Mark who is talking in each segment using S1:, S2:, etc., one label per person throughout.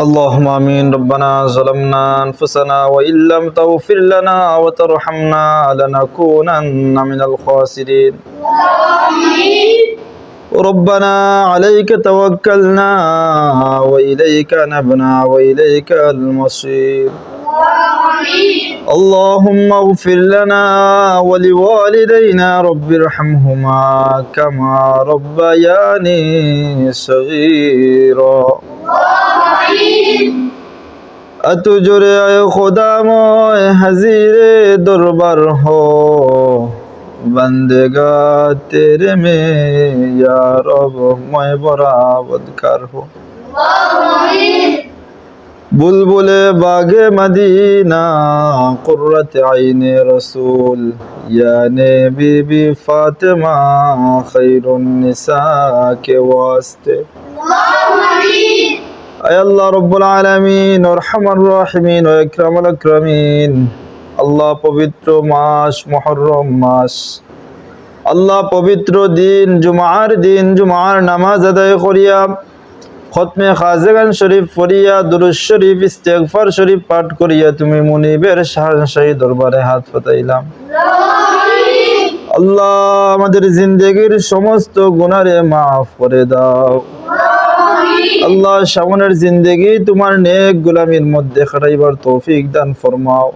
S1: اللهم امين ربنا ظلمنا انفسنا وان لم تغفر لنا وترحمنا لنكونن من الخاسرين ربنا عليك توكلنا واليك نبنا واليك المصير اللهم اغفر لنا ولوالدينا رب ارحمهما كما ربياني صغيرا এত জোরে আয়, খোদাময় হাজিরে দরবার হো। বন্দেগা, তেরে মে ইয়া রব মই বরাবদ কর হো। বুলবুলে বাগে মদিনা, কুররত আইনে রসুল। ইয়া নবী বি ফাতেমা খৈরুন নিসা কে ওয়াস্তে। আয় আল্লাহ রব্বুল আলামিন রহমান রহিমিন, ও আকরামিন। আল্লাহ পবিত্র মাস মুহররম মাস। আল্লাহ পবিত্র দিন, জুমার দিন, জুমার নামাজ আদায় করিয়া, খতমে খাজেগান শরীফ পড়িয়া দুরুজ শরীফ, ইস্তেগফার শরীফ পাঠ করিয়া তুমি মুনিবের শাহী দরবারে হাত পাতাইলাম আল্লাহ আমাদের জিন্দগির সমস্ত গুনারে মাফ করে দাও। আল্লাহ সামনের জিন্দগি তোমার নেক গোলামির মধ্যে খাটাইবার তৌফিক দান ফরমাও।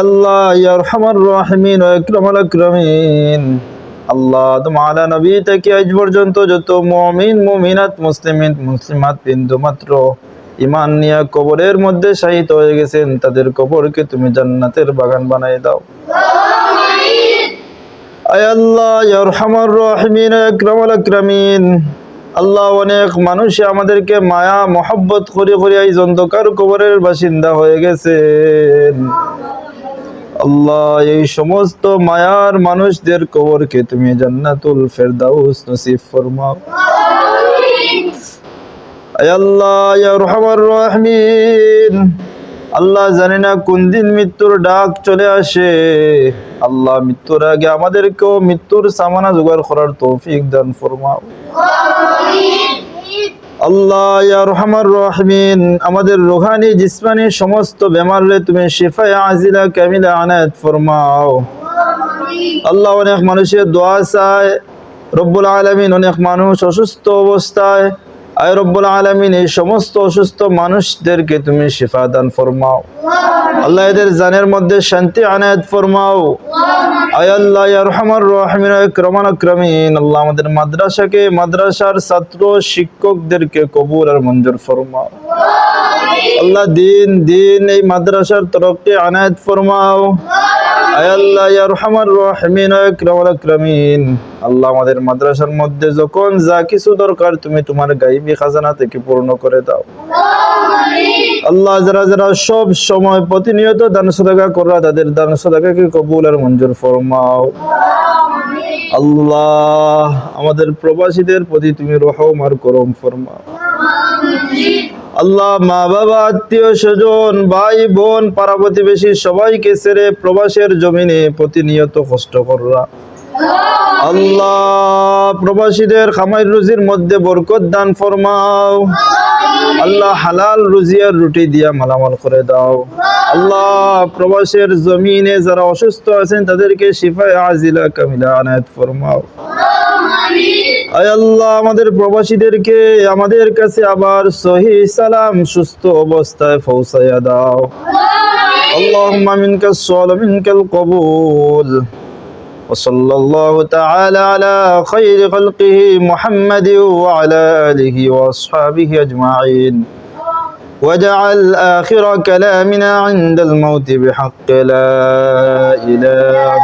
S1: আল্লাহ, ইয়া আজ পর্যন্ত যত মুসলিমাত কবরের মধ্যে শাহিত হয়ে গেছেন, তাদের কবরকে তুমি জান্নাতের বাগান বানাই দাও। আল্লাহ ইয়া রহমান ইকরামুল আকরামিন। আল্লাহ অনেক মানুষ আমাদেরকে মায়া মহব্বত করে করে এই অন্ধকার কবরের বাসিন্দা হয়ে গেছেন। আল্লাহ এই সমস্ত মায়ার মানুষদের কবরকে তুমি জান্নাতুল ফেরদাউস নসিব ফরমাও। আয় আল্লাহ ইয়া রহমান রহমিন। আল্লাহ জানি না কোন দিন মৃত্যুর ডাক চলে আসে। আল্লাহ মৃত্যুর আগে আমাদেরকেও মৃত্যুর সামানা জোগাড় করার তৌফিক দান ফরমাও। আল্লাহ আমাদের রুহানি সমস্ত তুমি আজিলা ফরমাও। আল্লাহ অনেক মানুষের দোয়া অনেক মানুষ অসুস্থ অবস্থায় আয় রব্বুল আলমিন, এই সমস্ত অসুস্থ মানুষদেরকে তুমি শিফা দান ফরমাও। আল্লাহ এদের জানের মধ্যে শান্তি আনায়াত ফরমাও। আল্লাহ আল্লাহ আমাদের মাদ্রাসাকে মাদ্রাসার ছাত্র শিক্ষকদেরকে কবুল আর মঞ্জুর ফরমাও। আল্লাহ দিন দিন এই মাদ্রাসার তরফকে আনায়াত ফরমাও। আমাদের মাদ্রাসার মধ্যে যখন যা কিছু দরকার তুমি তোমার খাজানা থেকে পূর্ণ করে দাও। আল্লাহ সব সময় প্রতিনিয়ত দান তাদের দান কবুল আর মঞ্জুর ফরমাও। আল্লাহ আমাদের প্রবাসীদের প্রতি তুমি রহম আর করম ফরমাও। আল্লাহ মা বাবা, আত্মীয় স্বজন, ভাই বোন পাড়া প্রতিবেশী সবাইকে ছেড়ে প্রবাসের জমিনে প্রতিনিয়ত কষ্ট কররা। আল্লাহ প্রবাসীদের খামাই রুজির মধ্যে বরকত দান ফরমাও। আল্লাহ হালাল রুজিয়ার রুটি দিয়া মালামাল করে দাও। আল্লাহ প্রবাসের জমিনে যারা অসুস্থ আছেন, তাদেরকে শিফায় আজিলা কামিলা আনায়াত ফরমাও। আল্লাহ আমাদের প্রবাসীদেরকে আমাদের কাছে আবার সহি সালাম সুস্থ অবস্থায় পৌঁছাইয়া দাও اللهم منك السؤال منك القبول وصلى الله تعالى على خير خلقه محمد وعلى آله وأصحابه أجمعين وجعل آخر كلامنا عند الموت بحق لا إله